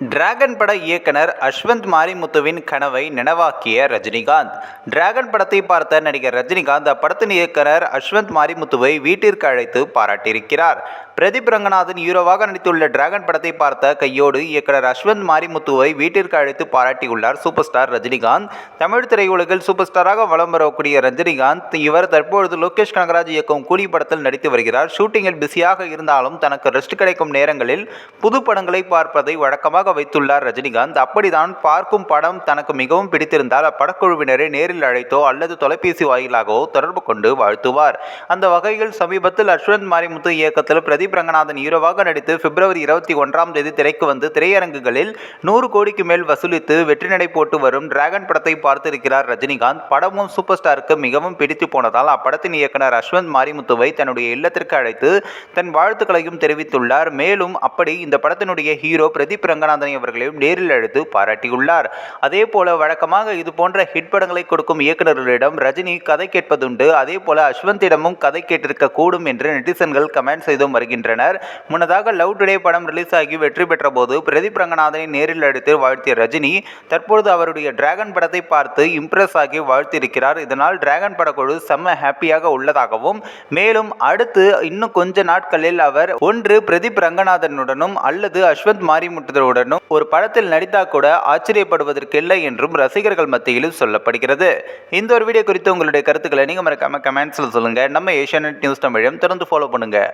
Dragon பட இயக்குனர் அஸ்வந்த் மாரிமுத்துவின் கனவை நினைவாக்கிய ரஜினிகாந்த். டிராகன் படத்தை பார்த்த நடிகர் ரஜினிகாந்த் அப்படத்தின் இயக்குனர் அஸ்வந்த் மாரிமுத்துவை வீட்டிற்கு அழைத்து பாராட்டியிருக்கிறார். பிரதீப் ரங்கநாதன் ஹீரோவாக நடித்துள்ள டிராகன் படத்தை பார்த்த கையோடு இயக்குனர் அஸ்வந்த் மாரிமுத்துவை வீட்டிற்கு அழைத்து பாராட்டியுள்ளார் சூப்பர் ஸ்டார் ரஜினிகாந்த். தமிழ் திரையுலகில் சூப்பர் ஸ்டாராக வலம் வரக்கூடிய ரஜினிகாந்த் இவர் தற்பொழுது லோகேஷ் கனகராஜ் இயக்கும் கூலி படத்தில் நடித்து வருகிறார். ஷூட்டிங்கில் பிஸியாக இருந்தாலும் தனக்கு ரெஸ்ட் கிடைக்கும் நேரங்களில் புது படங்களை பார்ப்பதை வழக்கமாக வைத்துள்ளார் ரஜினிகாந்த். அப்படிதான் பார்க்கும் படம் தனக்கு மிகவும் பிடித்திருந்தால் அப்படக்குழுவினரை நேரில் அழைத்தோ அல்லது தொலைபேசி வாயிலாகவோ தொடர்பு கொண்டு வாழ்த்துவார். அந்த வகையில் சமீபத்தில் அஸ்வந்த் மாரிமுத்து இயக்கத்தில் பிரதீப் ரங்கநாதன் ஹீரோவாக நடித்து பிப்ரவரி இருபத்தி ஒன்றாம் தேதி திரைக்கு வந்து திரையரங்குகளில் நூறு கோடிக்கு மேல் வசூலித்து வெற்றி நடை போட்டு வரும் டிராகன் படத்தை பார்த்திருக்கிறார் ரஜினிகாந்த். படமும் சூப்பர் ஸ்டாருக்கு மிகவும் பிடித்து போனதால் அப்படத்தின் இயக்குனர் அஸ்வந்த் மாரிமுத்துவை தன்னுடைய இல்லத்திற்கு அழைத்து தன் வாழ்த்துக்களையும் தெரிவித்துள்ளார். மேலும் அப்படி இந்த படத்தினுடைய ஹீரோ பிரதீப் ரங்கநாதன் அவர்களையும் நேரில் அழைத்து பாராட்டியுள்ளார். அதே போல வழக்கமாக இது போன்ற ஹிட் படங்களை கொடுக்கும் இயக்குநர்களிடம் ரஜினி கதை கேட்பதுண்டு. அதே போல அஸ்வந்திடமும் கதை கேட்டிருக்க கூடும் என்று நெட்டிசன்கள் கமெண்ட் செய்தும் வருகின்றனர். முன்னதாக லவ் டுடே படம் ரிலீஸ் ஆகி வெற்றி பெற்ற போது பிரதீப் ரங்கநாதனை நேரில் அழைத்து வாழ்த்திய ரஜினி தற்பொழுது அவருடைய டிராகன் படத்தை பார்த்து இம்ப்ரெஸ் ஆகி வாழ்த்தியிருக்கிறார். இதனால் டிராகன் படக்குழு செம்ம ஹாப்பியாக உள்ளதாகவும் மேலும் அடுத்து இன்னும் கொஞ்ச நாட்களில் அவர் ஒன்று பிரதீப் ரங்கநாதனுடனும் அல்லது அஸ்வந்த் மாரிமுத்துடனும் ஒரு படத்தில் நடித்தா கூட ஆச்சரியப்படுவதற்கில்லை என்றும் ரசிகர்கள் மத்தியிலும் சொல்லப்படுகிறது. இந்த ஒரு வீடியோ குறித்து உங்களுடைய கருத்துக்களை நீங்கள் மறக்காம கமெண்ட்ஸில் சொல்லுங்கள் நம்ம ஏஷியா நியூஸ் தமிழையும் தொடர்ந்து ஃபாலோ பண்ணுங்கள்